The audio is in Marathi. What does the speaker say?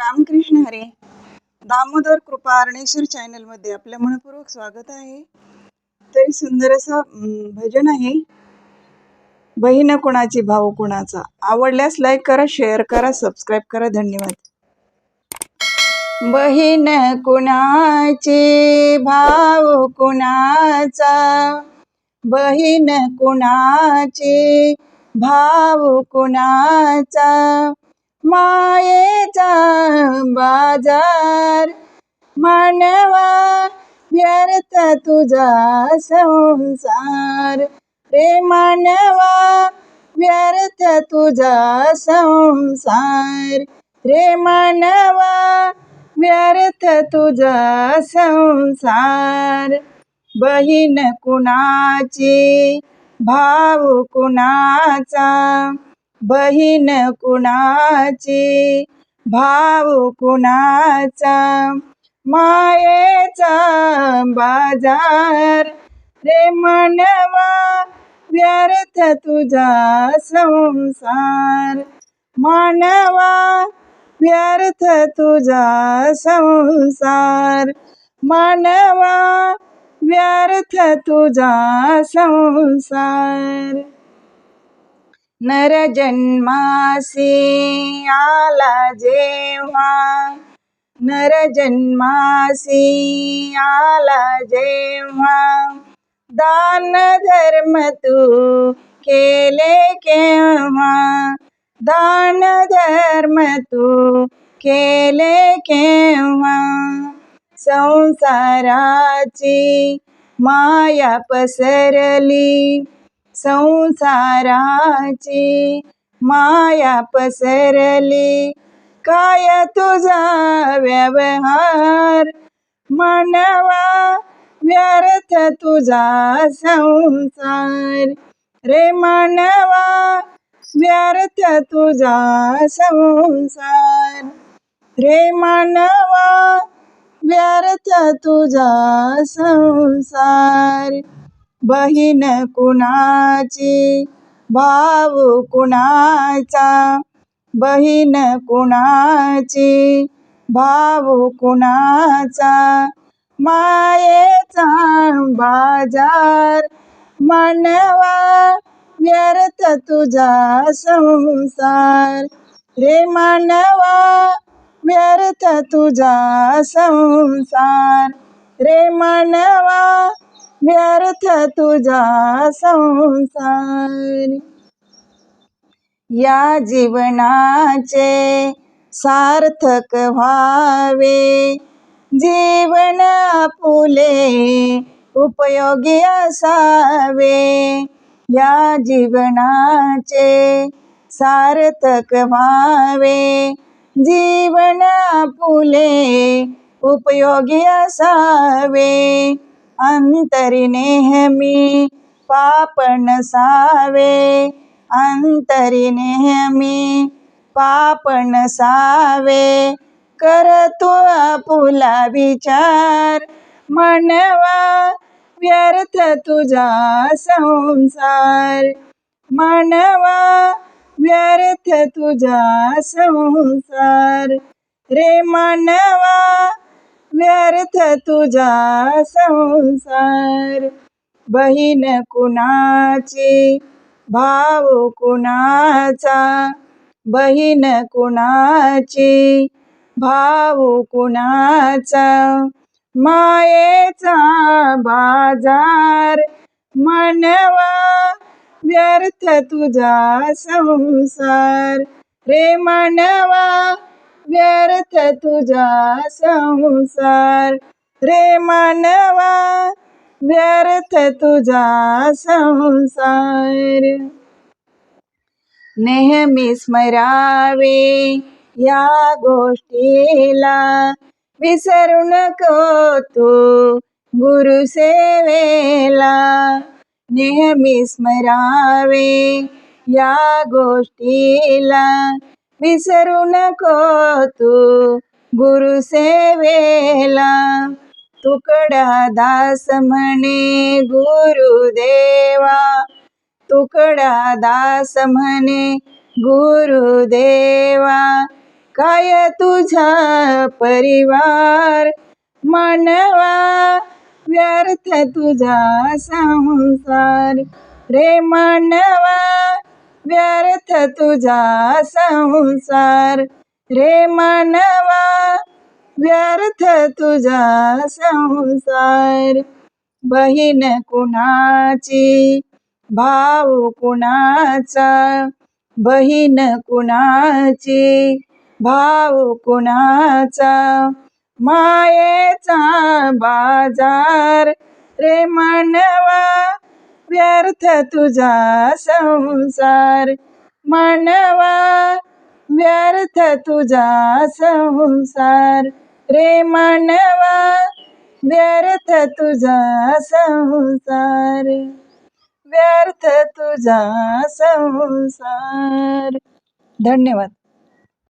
रामकृष्ण हरे. दामोदर कृपा अरणेश्वर चॅनलमध्ये आपलं मनपूर्वक स्वागत आहे. तरी सुंदर असं भजन आहे. बहीण कोणाची भाऊ कोणाचा? आवडल्यास लाईक करा शेअर करा सबस्क्राईब करा. धन्यवाद. बहीण कुणाची भाऊ कुणाचा? बहीण कुणाची भाऊ कुणाचा? मायेचा बाजार मानवा व्यर्थ तुझा संसार. रे मानवा व्यर्थ तुझा संसार. रे मानवा व्यर्थ तुझा संसार. बहीण कुणाची? भाऊ कुणाचा? बहीण कुणाची? भाऊ कुणाचा? मायेचा बाजार? रे मानवा व्यर्थ तुझा संसार. मानवा व्यर्थ तुझा संसार. मानवा व्यर्थ तुझा संसार. नर जन्मासी आला जेव्हा. नर जन्मासी आला जेव्हा. दान धर्म तू केले केव्हा? दान धर्म तू केले केव्हा? संसाराची माया पसरली. संसाराची माया पसरली. काय तुझा व्यवहार? मानवा व्यर्थ तुझा संसार. रे मानवा व्यर्थ तुझा संसार. रे मानवा व्यर्थ तुझा संसार. बहीण कुणाची? भाऊ कुणाचा? बहीण कुणाची? भाऊ कुणाचा? मायेचा बाजार मानवा व्यर्थ तुझा संसार. रे मानवा व्यर्थ तुझा संसार. रे मानवा व्यर्थ तुझा संसार. या जीवनाचे सार्थक व्हावे. जीवन आपुले उपयोगी असावे. या जीवनाचे सार्थक व्हावे. जीवन आपुले उपयोगी असावे. अंतरी नेहमी पाप नसावे अंतरी नेहमी पाप नसावे कर आपुला विचार. मनवा व्यर्थ तुझा संसार. मनवा व्यर्थ तुझा संसार. रे मानवा व्यर्थ तुझा संसार. बहीण कुणाची? भाऊ कुणाचा? बहीण कुणाची? भाऊ कुणाचा? मायेचा बाजार. मानवा व्यर्थ तुझा संसार. रे मानवा व्यर्थ तुझा संसार. रे मानवा व्यर्थ तुझा संसार. नेहमी स्मरावे या गोष्टीला. विसरू नको तू गुरुसेवेला नेहमी स्मरावे या गोष्टीला. विसरू नको तू. गुरुसेवेला तुकडा दास म्हणे गुरुदेवा. तुकडा दास म्हणे गुरुदेवा. काय तुझा परिवार मानवा? व्यर्थ तुझा संसार. रे मानवा व्यर्थ तुझा संसार. रे मानवा व्यर्थ तुझा संसार. बहीण कुणाची भाऊ कुणाचा? बहीण कुणाची भाऊ कुणाचा? मायेचा बाजार. रे मानवा व्यर्थ तुझा संसार. मानवा व्यर्थ तुझा संसार. रे मानवा व्यर्थ तुझा संसार. व्यर्थ तुझा संसार. धन्यवाद.